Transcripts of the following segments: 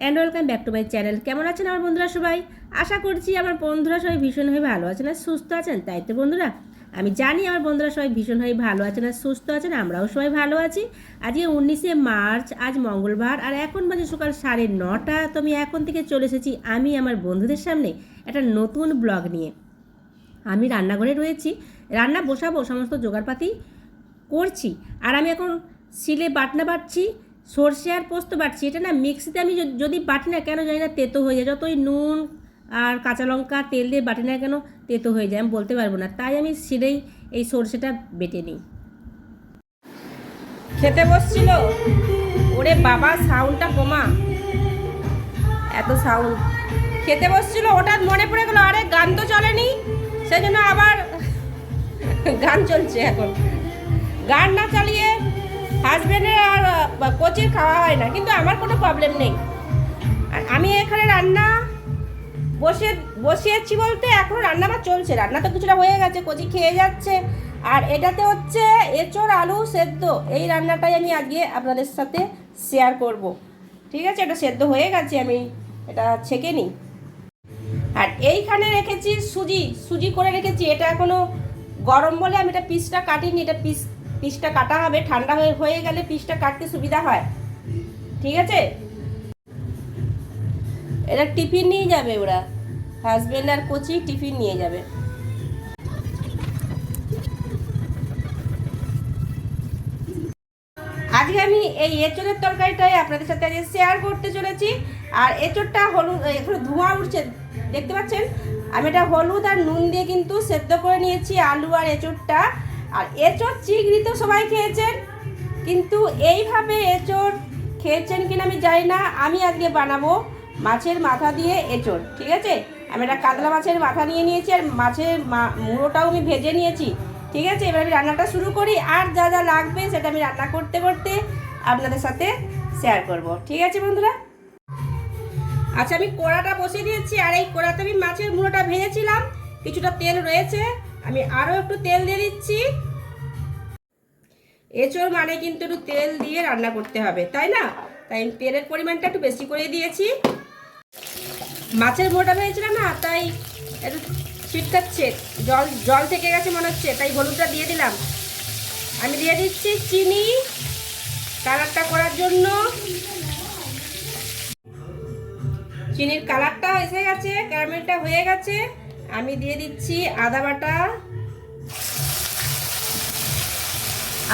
And welcome back to my channel কেমন আছেন আমার বন্ধুরা সবাই? আশা করছি আমার বন্ধুরা সবাই ভীষণভাবে ভালো আছেন আর সুস্থ আছেন, তাই তো বন্ধুরা? আমি জানি আমার বন্ধুরা সবাই ভীষণভাবে ভালো আছেন আর সুস্থ আছেন, আমরাও সবাই ভালো আছি। আজকে উনিশে মার্চ, আজ মঙ্গলবার, আর এখন বাজে সকাল সাড়ে নটা, তো আমি এখন থেকে চলে এসেছি আমি আমার বন্ধুদের সামনে একটা নতুন ব্লগ নিয়ে। আমি রান্নাঘরে রয়েছি, রান্না বসাবো, সমস্ত জোগাড়পাতি করছি, আর আমি এখন শিলে বাটনা বাটছি সর্ষে আর পোস্ত বাটছি, এটা না মিক্সিতে আমি যদি বাটি না কেন জানি না তেতো হয়ে যায়, যতই নুন আর কাঁচা লঙ্কা তেল দিয়ে বাটি না কেন তেতো হয়ে যায়, আমি বলতে পারব না। তাই আমি শিলেই এই সর্ষেটা বেটে নিই। খেতে বসছিল? ওরে বাবা, সাউন্ডটা কমা। এত সাউন্ড। খেতে বসছিল, হঠাৎ মনে পড়ে গেলো, আরে গান তো চলেনি, সেই জন্য আবার গান চলছে এখন। গান না চালিয়ে হাজব্যান্ডের আর কোচির খাওয়া হয় না, কিন্তু আমার কোনো প্রবলেম নেই। আর আমি এখানে রান্না বসে, বসিয়েছি বলতে এখন রান্না আমার চলছে। রান্না তো কিছুটা হয়ে গেছে, কচি খেয়ে যাচ্ছে। আর এটাতে হচ্ছে এঁচড়, আলু সেদ্ধ। এই রান্নাটাই আমি আজকে আপনাদের সাথে শেয়ার করব। ঠিক আছে? এটা সেদ্ধ হয়ে গেছে, আমি এটা ছেঁকে নিই। আর এইখানে রেখেছি সুজি। সুজি করে রেখেছি। এটা এখনও গরম বলে আমি এটা পিসটা কাটিনি, এটা পিস পিসটা কাটা হবে, ঠান্ডা হয়ে হয়ে গেলে পিসটা কাটতে সুবিধা হয়। ঠিক আছে? এটা টিফিন নিয়ে যাবে ওরা। হাজবেন্ড আর কোচি টিফিন নিয়ে যাবে। আজকে আমি এই এঁচড়ের তরকারিটাই আপনাদের সাথে আজকে শেয়ার করতে চলেছি। আর এঁচড়টা হলুদ এখানে ধোঁয়া উঠছে, দেখতে পাচ্ছেন? আমি এটা হলুদ আর নুন দিয়ে কিন্তু সেদ্ধ করে নিয়েছি আলু আর এঁচড়টা। আর এঁচড় চিংড়ি তো সবাই খেয়েছেন, কিন্তু এইভাবে এঁচড় খেয়েছেন কিনা আমি জানি না। আমি আজকে বানাবো মাছের মাথা দিয়ে এঁচড়, ঠিক আছে? আমি একটা কাতলা মাছের মাথা নিয়ে নিয়েছি আর মাছের মুড়োটাও আমি ভেজে নিয়েছি, ঠিক আছে? এবার আমি রান্নাটা শুরু করি, আর যা যা লাগবে সেটা আমি রান্না করতে করতে আপনাদের সাথে শেয়ার করব, ঠিক আছে বন্ধুরা? আচ্ছা আমি কড়াটা বসিয়ে দিয়েছি, আর এই কড়াতে আমি মাছের মুড়োটা ভেজেছিলাম, কিছুটা তেল রয়েছে আমি আরও একটু তেল দিয়ে দিচ্ছি। এঁচড় মানে কিন্তু একটু তেল দিয়ে রান্না করতে হবে, তাই না? তাই তেলের পরিমাণটা একটু বেশি করে দিয়েছি। মাছের মোটা ভেজেছিলাম না, তাই একটু ছিটকাচ্ছে, জল জল থেকে গেছে মনে হচ্ছে, তাই হলুদটা দিয়ে দিলাম। আমি দিয়ে দিচ্ছি চিনি, কালারটা করার জন্য। চিনির কালারটা এসে গেছে, ক্যারামেলটা হয়ে গেছে। আমি দিয়ে দিচ্ছি আদা বাটা।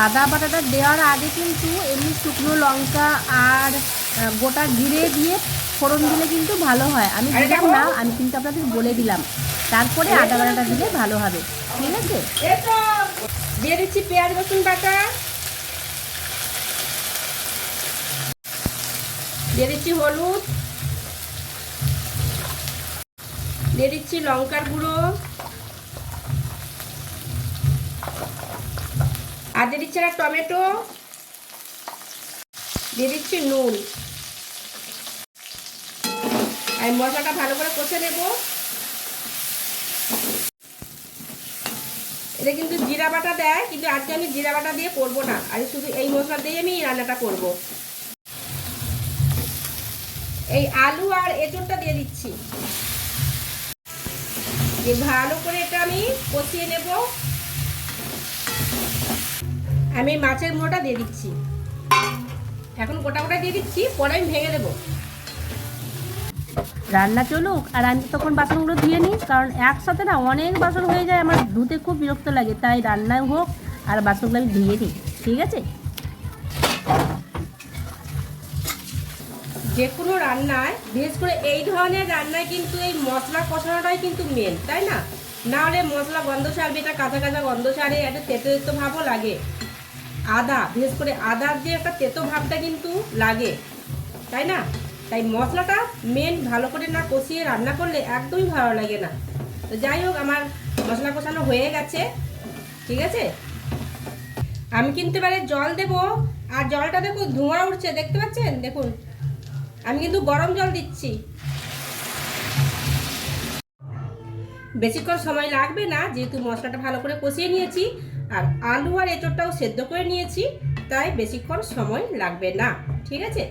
আদা বাটাটা দেওয়ার আগে কিন্তু এমনি শুকনো লঙ্কা আর গোটা জিরে দিয়ে ফোড়ন দিলে কিন্তু ভালো হয়। আমি দিলাম না আমি কিন্তু আপনাদের বলে দিলাম। তারপরে আদা বাটাটা দিলে ভালো হবে। ঠিক আছে? দিয়ে দিচ্ছি পেঁয়াজ রসুন বাটা। দিয়ে দিচ্ছি হলুদ। দিয়ে দিচ্ছি লঙ্কার গুঁড়ো। আর দিয়ে দিচ্ছি একটা টমেটো। দিয়ে দিচ্ছি নুন। আর মশলাটা ভালো করে কষে নেব। এটা কিন্তু জিরা বাটা দেয়, কিন্তু আজকে আমি জিরা বাটা দিয়ে করব না। আজ শুধু এই মশলা দিয়ে আমি রান্নাটা করব। এই আলু আর এঁচড়টা দিয়ে দিচ্ছি। দিয়ে ভালো করে এটা আমি কষিয়ে নেব। আমি মাছের মোটা দিয়ে দিচ্ছি। এখন গোটা গোটা দিয়ে দিচ্ছি, পরে আমি ভেঙে দেবো। রান্না চলুক, আর আমি তখন বাসনগুলো ধুয়ে নিই, কারণ একসাথে না অনেক বাসন হয়ে যায়, আমার ধুতে খুব বিরক্ত লাগে, তাই রান্নায় হোক, আর বাসনগুলো আমি ধুয়ে নিই, ঠিক আছে? যে কোনো রান্নায়, বিশেষ করে এই ধরনের রান্নায় কিন্তু এই মশলা কষানোটাই কিন্তু মেন তাই না? না হলে মশলা গন্ধ ছাড়বে এটা কাঁচা কাঁচা গন্ধ ছাড়ে একটা তেতো তেতো ভাবও লাগে। আদা, বিশেষ করে আদার যে একটা তেতো ভাবটা কিন্তু লাগে, তাই না? তাই মশলাটা মেন ভালো করে না কষিয়ে রান্না করলে একদমই ভালো লাগে না। তো যাই হোক, আমার মশলা কষানো হয়ে গেছে, ঠিক আছে? আমি কিন্তু এবারে জল দেব, আর জলটা দেখুন ধোঁয়া উঠছে, দেখতে পাচ্ছেন? দেখুন। আমি কিন্তু গরম জল দিচ্ছি। বেশিক্ষণ সময় লাগবে না, যেহেতু মশলাটা ভালো করে কষিয়ে নিয়েছি, আর আলু আর এঁচড়টাও সেদ্ধ করে নিয়েছি, তাই বেশিক্ষণ সময় লাগবে না, ঠিক আছে?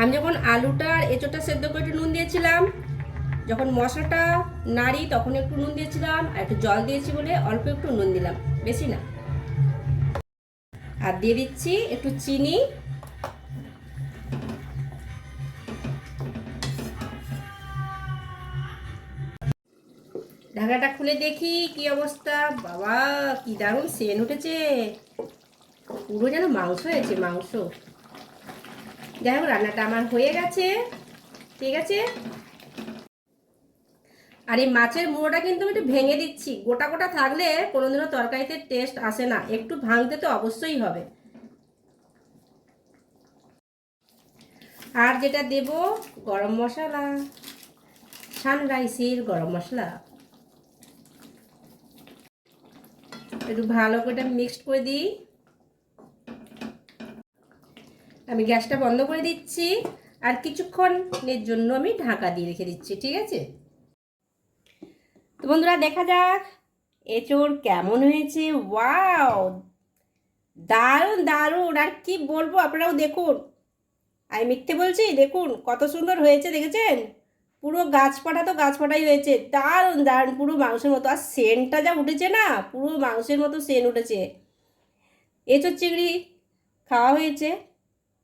আমি যখন আলুটা আর এঁচোটা সেদ্ধ করে একটু নুন দিয়েছিলাম, যখন মশলাটা নাড়ি তখন একটু নুন দিয়েছিলাম, আর একটু জল দিয়েছি বলে অল্প একটু নুন দিলাম, বেশি না। আর দিয়ে দিচ্ছি একটু চিনি ঢাকাটা খুলে দেখি কি অবস্থা। বাবা, কি দারুণ সেন উঠেছে। পুরো যেন মাংস হয়েছে, মাংস। যাই হোক, রান্নাটা আমার হয়ে গেছে। ঠিক আছে? আর এই মাছের মুড়োটা কিন্তু আমি একটু ভেঙে দিচ্ছি। গোটা গোটা থাকলে কোনোদিনও তরকারিতে টেস্ট আসে না। একটু ভাঙতে তো অবশ্যই হবে। আর যেটা দেব, গরম মশলা। সানরাইসের গরম মশলা। একটু ভালো করে মিক্সড করে দিই। আমি গ্যাসটা বন্ধ করে দিচ্ছি আর কিছুক্ষণের জন্য আমি ঢাকা দিয়ে রেখে দিচ্ছি, ঠিক আছে? তো বন্ধুরা, দেখা যাক এচোর কেমন হয়েছে। ওয়াও! দারুণ দারুণ! আর কি বলব, আপনারাও দেখুন। আমি মিথ্যে বলছি? দেখুন, কত সুন্দর হয়েছে, দেখেছেন? পুরো গাছপাটা তো গাছপাটাই হয়েছে দারুণ দারুণ, পুরো মাংসের মতো। আর সেন্টটা যা উঠেছে না, পুরো মাংসের মতো সেন উঠেছে। এঁচোর চিংড়ি খাওয়া হয়েছে।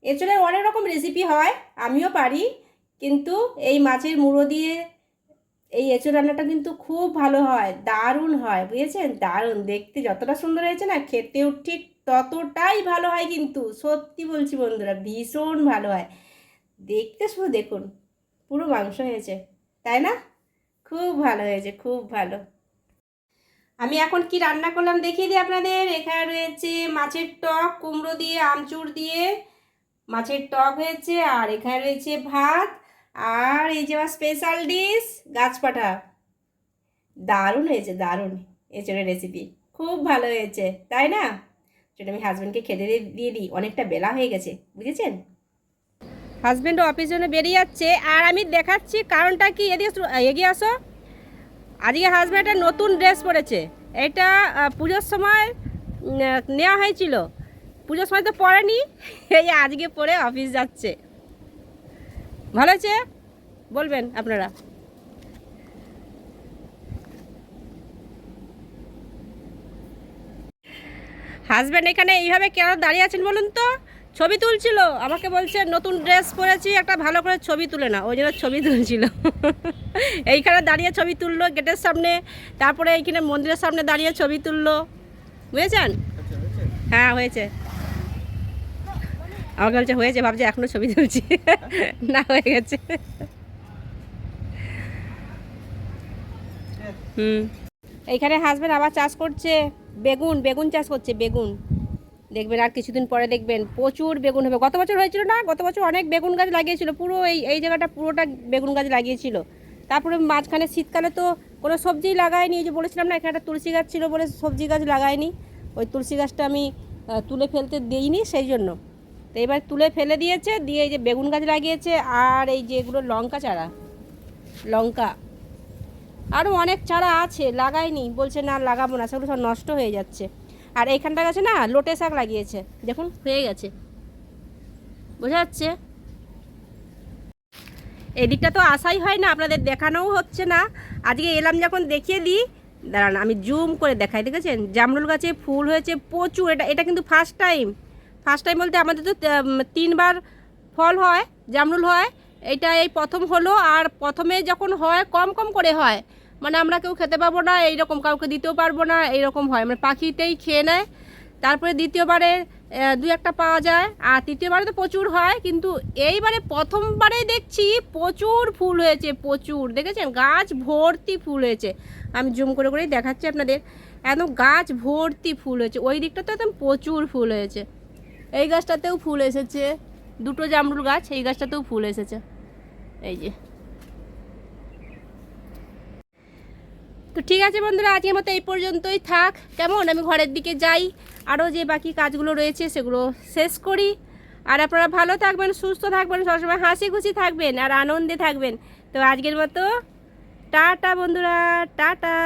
এঁচোড়ের অনেক রকম রেসিপি হয়, আমিও পারি। কিন্তু এই মাছের মুড়ো দিয়ে এই এঁচোড় রান্নাটা কিন্তু খুব ভালো হয়, দারুণ হয়, বুঝেছেন? দারুণ, দেখতে যতটা সুন্দর হয়েছে না, খেতেও ঠিক ততটাই ভালো হয় কিন্তু, সত্যি বলছি বন্ধুরা, ভীষণ ভালো হয়। দেখতে শুধু দেখুন। পুরো মাংস হয়েছে, তাই না? খুব ভালো হয়েছে, খুব ভালো। আমি এখন কি রান্না করলাম দেখিয়ে দিই আপনাদের। এখানে রয়েছে মাছের টক, কুমড়ো দিয়ে, আমচুর দিয়ে মাছের টক হয়েছে, আর এখানে রয়েছে ভাত, আর এই যে আমার স্পেশাল ডিশ গাছপাটা দারুণ হয়েছে, দারুণ। এঁচড়ের রেসিপি খুব ভালো হয়েছে, তাই না? সেটা আমি হাজব্যান্ডকে খেতে দিয়ে দিই, অনেকটা বেলা হয়ে গেছে, বুঝেছেন? হাজব্যান্ড অফিস জন্য বেরিয়ে যাচ্ছে। আর আমি দেখাচ্ছি কারণটা কি? এদিকে এগিয়ে আসো। আজকে হাজব্যান্ড একটা নতুন ড্রেস পরেছে। এটা পুজোর সময় নেওয়া হয়েছিল। পুজোর সময় তো পরেনি, এই আজকে পরে অফিস যাচ্ছে। ভালো হয়েছে? বলবেন আপনারা। হাজব্যান্ড এখানে এইভাবে কেন দাঁড়িয়ে আছেন বলুন তো? ছবি তুলছিল, আমাকে বলছে, নতুন ড্রেস পরেছি, একটা ভালো করে ছবি তুলে না ওই জন্য ছবি তুলছিল। এইখানে দাঁড়িয়ে ছবি তুললো, গেটের সামনে, তারপরে এইখানে মন্দিরের সামনে দাঁড়িয়ে ছবি তুললো। বুঝেছেন? হ্যাঁ হয়েছে। আমাকে বলছে, হয়েছে, ভাবছে এখনও ছবি তুলছি। না, হয়ে গেছে। হুম। এইখানে হাজবেন্ড আবার চাষ করছে, বেগুন বেগুন চাষ করছে, বেগুন। দেখবেন আর কিছুদিন পরে দেখবেন প্রচুর বেগুন হবে। গত বছর হয়েছিল না? গত বছর অনেক বেগুন গাছ লাগিয়েছিল। পুরো এই এই জায়গাটা পুরোটা বেগুন গাছ লাগিয়েছিল। তারপরে মাঝখানে শীতকালে তো কোনো সবজি লাগায়নি। যে বলেছিলাম না, এখানে একটা তুলসী গাছ ছিল বলে সবজি গাছ লাগায়নি। ওই তুলসী গাছটা আমি তুলে ফেলতে দিইনি সেই জন্য। তো এবার তুলে ফেলে দিয়েছে, দিয়ে এই যে বেগুন গাছ লাগিয়েছে আর এই যে এগুলো লঙ্কা চারা। লঙ্কা। আরও অনেক চারা আছে, লাগায়নি। বলছে না, লাগাবো না, সেগুলো সব নষ্ট হয়ে যাচ্ছে। আর এইখানটা গাছে না লোটে শাক লাগিয়েছে। দেখুন, হয়ে গেছে। বোঝা যাচ্ছে? এদিকটা তো আসাই হয় না, আপনাদের দেখানোও হচ্ছে না। আজকে এলাম যখন দেখিয়ে দিই, দাঁড়ান, আমি জুম করে দেখাই, দেখেছেন? জামরুল গাছে ফুল হয়েছে প্রচুর, এটা এটা কিন্তু ফার্স্ট টাইম ফার্স্ট টাইম বলতে আমাদের তো তিনবার ফল হয়, জামরুল হয়। এটা এই প্রথম হলো, আর প্রথমে যখন হয়, কম কম করে হয়। মানে আমরা কেউ খেতে পারব না, এইরকম কাউকে দিতেও পারব না, এইরকম হয়। মানে পাখিতেই খেয়ে নেয়। তারপরে দ্বিতীয়বারে দু একটা পাওয়া যায়। আর তৃতীয়বারে তো প্রচুর হয়, কিন্তু এইবারে প্রথমবারেই দেখছি প্রচুর ফুল হয়েছে, প্রচুর। দেখেছেন? গাছ ভর্তি ফুল হয়েছে। আমি জুম করে করেই দেখাচ্ছি আপনাদের। একদম গাছ ভর্তি ফুল হয়েছে। ওই দিকটা তো একদম প্রচুর ফুল হয়েছে। এই গাছটাতেও ফুল এসেছে। দুটো জামরুল গাছ, এই গাছটাতেও ফুল এসেছে। এই যে। তো ঠিক আছে বন্ধুরা, আজকের মতো এই পর্যন্তই থাক। কেমন? আমি ঘরের দিকে যাই। আরও যে বাকি কাজগুলো রয়েছে সেগুলো শেষ করি। আর আপনারা ভালো থাকবেন, সুস্থ থাকবেন, সবসময় হাসি খুশি থাকবেন আর আনন্দে থাকবেন। তো আজকের মতো, টাটা বন্ধুরা, টাটা।